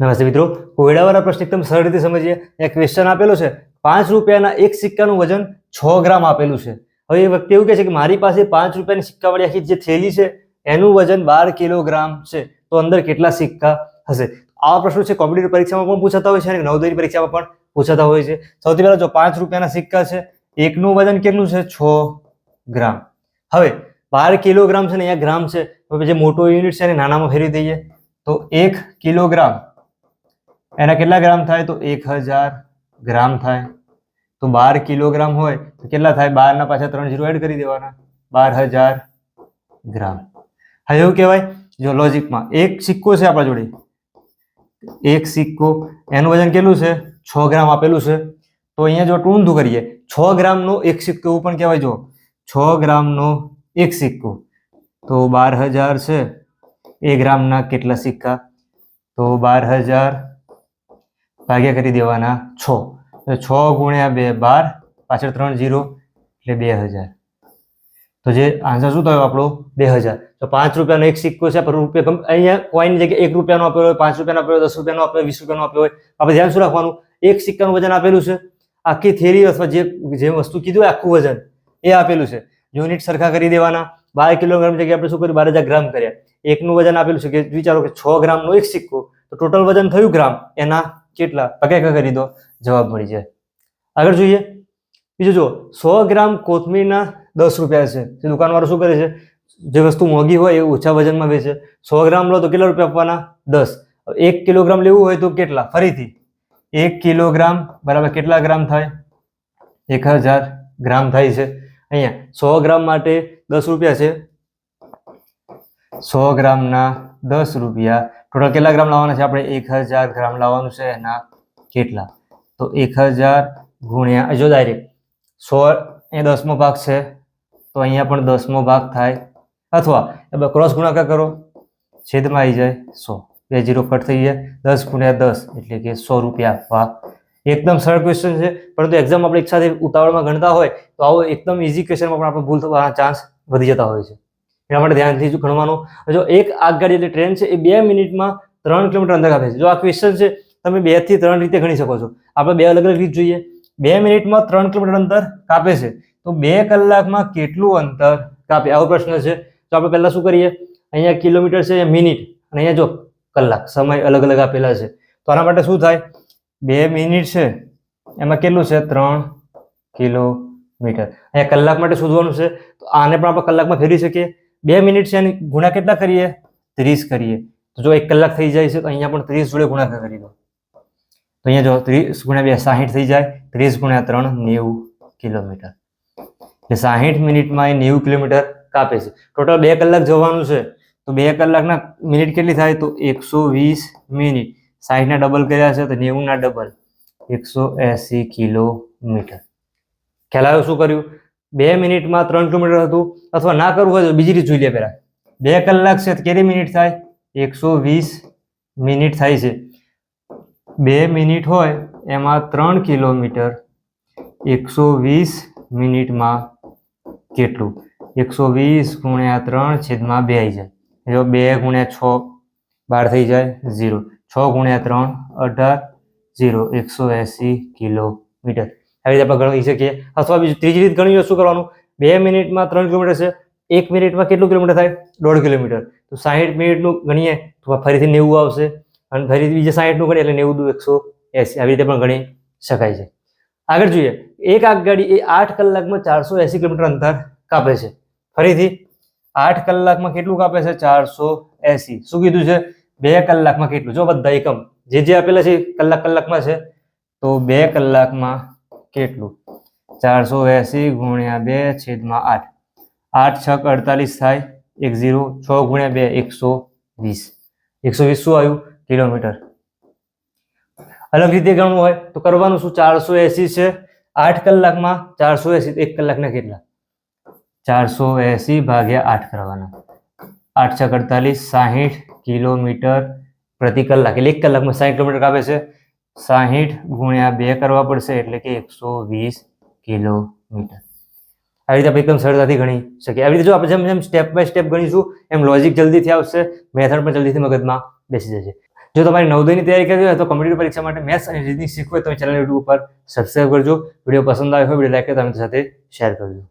નમસ્તે મિત્રો કોયડાવાળા પ્રશ્ન એકદમ સરળ રીતે સમજીએ. એક ક્વેશ્ચન આપેલો છે, પાંચ રૂપિયાના એક સિક્કાનું વજન છ ગ્રામ આપેલું છે. હવે એ વ્યક્તિ એવું કહે છે કે મારી પાસે પાંચ રૂપિયાની સિક્કાવાળી આખી જે થેલી છે, એનું વજન બાર કિલોગ્રામ છે. તો અંદર કેટલા સિક્કા હશે? આવા પ્રશ્નો છે કોમ્પિટેટિવ પરીક્ષામાં પણ પૂછાતા હોય છે અને નવોદયની પરીક્ષામાં પણ પૂછાતા હોય છે. સૌથી પહેલાં જો પાંચ રૂપિયાના સિક્કા છે, એકનું વજન કેટલું છે? છ ગ્રામ. હવે, બાર કિલોગ્રામ છે ને અહીંયા ગ્રામ છે. જે મોટો યુનિટ છે એને નાનામાં ફેરવી દઈએ. તો એક કિલોગ્રામ એના કેટલા ગ્રામ થાય? તો એક હજાર ગ્રામ થાય. તો બાર કિલોગ્રામ હોય, તો કેટલા થાય? બારના પાછા ત્રણ જીરો એડ કરી દેવાના. બાર હજાર ગ્રામ. હવે એવું કહેવાય? જો લોજિકમાં એક સિક્કો છે આપણા જોડે. એક સિક્કો. એનું વજન કેટલું છે? છ ગ્રામ આપેલું છે. તો અહીંયા જો ઊંધું કરીએ, છ ગ્રામનો એક સિક્કો એવું પણ કહેવાય. જો, છ ગ્રામનો એક સિક્કો. તો બાર હજાર છે. એ ગ્રામના કેટલા સિક્કા? તો બાર હજાર ભાગ્યા કરી દેવાના છ. છ ગુણ્યા બે બાર, પાછળ ત્રણ જીરો, એટલે બે હજાર. તો જે આન્સર શું થયો આપણો? બે હજાર. તો પાંચ રૂપિયાનો એક સિક્કો છે પર રૂપિયા અહીંયા કોઈની જગ્યાએ એક રૂપિયાનો આપેલો હોય, પાંચ રૂપિયાનો આપ્યો હોય, દસ રૂપિયાનો આપ્યો વીસ રૂપિયાનો આપ્યો હોય, આપણે ધ્યાન શું રાખવાનું? એક સિક્કાનું વજન આપેલું છે. આખી થેરી અથવા જે જે વસ્તુ કીધું હોય, આખું વજન એ આપેલું છે. યુનિટ સરખા કરી દેવાના. બાર કિલોગ્રામ જગ્યાએ આપણે શું કર્યું? બાર હજાર ગ્રામ કર્યા. એકનું વજન આપેલું છે કે, વિચારો કે છ ગ્રામનો એક સિક્કો. તો ટોટલ વજન થયું ગ્રામ? એના કેટલા? પગે દો જવાબ મળી જાય. આગળ જોઈએ. બીજું જો સો ગ્રામ કોથમીરના દસ રૂપિયા છે. જે દુકાનવાળો શું કરે છે? જે વસ્તુ મોંઘી હોય એ ઓછા વજનમાં વેચે. સો ગ્રામ લો તો કેટલા રૂપિયા આપવાના? દસ. એક કિલોગ્રામ લેવું હોય તો કેટલા? ફરીથી. એક કિલોગ્રામ બરાબર કેટલા ગ્રામ થાય? એક હજાર ગ્રામ થાય છે. અહીંયા સો ગ્રામ માટે દસ રૂપિયા છે. સો ગ્રામના દસ રૂપિયા ટોટલ કેટલા ગ્રામ લાવવાના છે આપણે? એક હજાર ગ્રામ લાવવાનું છે એના કેટલા? તો એક હજાર ગુણ્યા જો ડાયરેક્ટ સો એ દસમો ભાગ છે, તો અહીંયા પણ દસમો ભાગ થાય. અથવા ક્રોસ ગુણાકાર કરો, છેદમાં આવી જાય સો. બે જીરો કટ થઈ જાય, દસ ગુણ્યા દસ એટલે કે સો રૂપિયા આપવા એકદમ સરળ ક્વેશ્ચન છે, પરંતુ એક્ઝામ આપણે સાથે ઉતાવળમાં ગણતા હોય, તો આવો એકદમ ઇઝી ક્વેશ્ચનમાં પણ આપણે ભૂલ થવાના ચાન્સ વધી જતા હોય છે. એના માટે ધ્યાનથી જ ગણવાનું. જો એક આગગાડી એટલે ટ્રેન છે, એ બે મિનિટમાં ત્રણ કિલોમીટર અંદર કાપે છે. જો આ ક્વેશ્ચન છે, તમે બેથી ત્રણ રીતે ગણી શકો છો. આપણે બે અલગ અલગ રીત જોઈએ. બે મિનિટમાં ત્રણ કિલોમીટર અંતર કાપે છે. તો બે કલાકમાં કેટલું અંતર કાપે? આવો પ્રશ્ન છે. તો આપણે પહેલા શું કરીએ? અહીંયા કિલોમીટર છે મિનિટ. અને અહીંયા જો કલાક, સમય અલગ અલગ આપેલા છે. તો આના માટે શું થાય? બે મિનિટ છે. એમાં કેટલું છે? ત્રણ કિલોમીટર. અહીંયા કલાક માટે શોધવાનું છે. તો આને પણ આપણે કલાકમાં ફેરવી શકીએ. બે મિનિટ છે એની ગુણા કેટલા કરીએ? ત્રીસ કરીએ. તો જો એક કલાક થઈ જાય છે, તો અહીંયા પણ ત્રીસ જોડે ગુણાકાર કરી દો. તો અહીંયા જો ત્રીસ ગુણ્યા બે સાહીઠ થઈ જાય, ત્રીસ ગુણ્યા ત્રણ નેવું કિલોમીટર. એટલે સાહીઠ મિનિટમાં એ નેવું કિલોમીટર કાપે છે. ટોટલ બે કલાક જવાનું છે, તો બે કલાકના મિનિટ કેટલી થાય? તો એકસો વીસ મિનિટ. સાહીઠના ડબલ કર્યા છે, તો નેવુંના ડબલ. એકસો એસી કિલોમીટર. ખ્યાલ આવ્યો શું કર્યું? બે મિનિટમાં ત્રણ કિલોમીટર હતું. અથવા ના કરવું હોય તો બીજી રીત જોઈ લે પહેલાં. બે કલાક છે કેટલી મિનિટ થાય? એકસો વીસ મિનિટ થાય છે. બે મિનિટ હોય એમાં ત્રણ કિલોમીટર. એકસો વીસ મિનિટમાં કેટલું? એકસો વીસ ગુણ્યા ત્રણ છેદમાં બે આવી જાય. જો બે ગુણ્યા છ બાર થઈ જાય, ઝીરો. છ ગુણ્યા ત્રણ અઢાર, ઝીરો. એકસો એંસી કિલોમીટર. આવી રીતે આપણે ગણી શકીએ. અથવા બીજું ત્રીજી રીત ગણી શું કરવાનું? બે મિનિટમાં ત્રણ કિલોમીટર છે. એક મિનિટમાં કેટલું કિલોમીટર થાય? દોઢ કિલોમીટર. તો સાહીઠ મિનિટનું ગણીએ તો ફરીથી નેવું આવશે. અને ફરીથી બીજે સાહીઠનું ગણીએ એટલે નેવું દુ એકસો એંસી. આવી રીતે પણ ગણી શકાય છે. આગળ જોઈએ. એક આગગાડી એ આઠ કલાકમાં ચારસો એંસી કિલોમીટર અંતર કાપે છે. ફરીથી આઠ કલાકમાં કેટલું કાપે છે? ચારસો એંસી. શું કીધું છે? બે કલાકમાં કેટલું? જો બધા એકમ, જે જે આપેલા છે કલાક કલાકમાં છે. તો બે કલાકમાં કેટલું? ચારસો એંસી ગુણ્યા બે છેદમાં આઠ. આઠ છક અડતાલીસ થાય, એક ઝીરો, છ ગુણ્યા બે, એકસો વીસ. એકસો વીસ શું આવ્યું? કિલોમીટર. અલગ રીતે ગણવું હોય તો કરવાનું શું? ચારસો એંસી છે. આઠ કલાકમાં ચારસો એંસી એક કલાકના કેટલા? ચારસો એંસી ભાગ્યા આઠ કરવાના. આઠ છક અડતાલીસ, સાહીઠ કિલોમીટર પ્રતિ કલાક. એટલે એક કલાકમાં સાહીઠ કિલોમીટર કાપે છે. સાહીઠ ગુણ્યા બે કરવા પડશે એટલે કે એકસો વીસ કિલોમીટર. આવી રીતે આપણે એકદમ સરળતાથી ગણી શકીએ. આવી રીતે જો આપણે જેમ જેમ સ્ટેપ બાય સ્ટેપ ગણીશું, એમ લોજિક જલ્દીથી આવશે મેથડ પણ જલ્દીથી મગજમાં બેસી જશે. જો તમારી નવદયની તૈયારી કરવી હોય તો કોમ્પિટેટિવ પરીક્ષા માટે મેથ્સ અને રીઝનિંગ શીખવું હોય તો ચેનલ યુટ્યુબ ઉપર સબસ્ક્રાઇબ કરજો. વીડિયો પસંદ આવ્યો હોય, વીડિયો લાઈક કરી તમારી સાથે શેર કરજો.